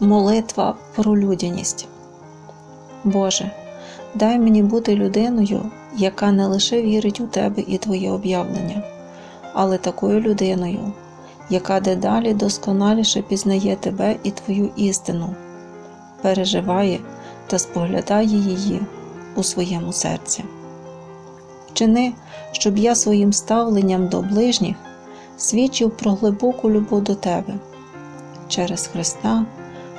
Молитва про людяність. Боже, дай мені бути людиною, яка не лише вірить у Тебе і Твоє об'явлення, але такою людиною, яка дедалі досконаліше пізнає Тебе і Твою істину, переживає та споглядає її у своєму серці. Вчини, щоб я своїм ставленням до ближніх свідчив про глибоку любов до Тебе через Христа,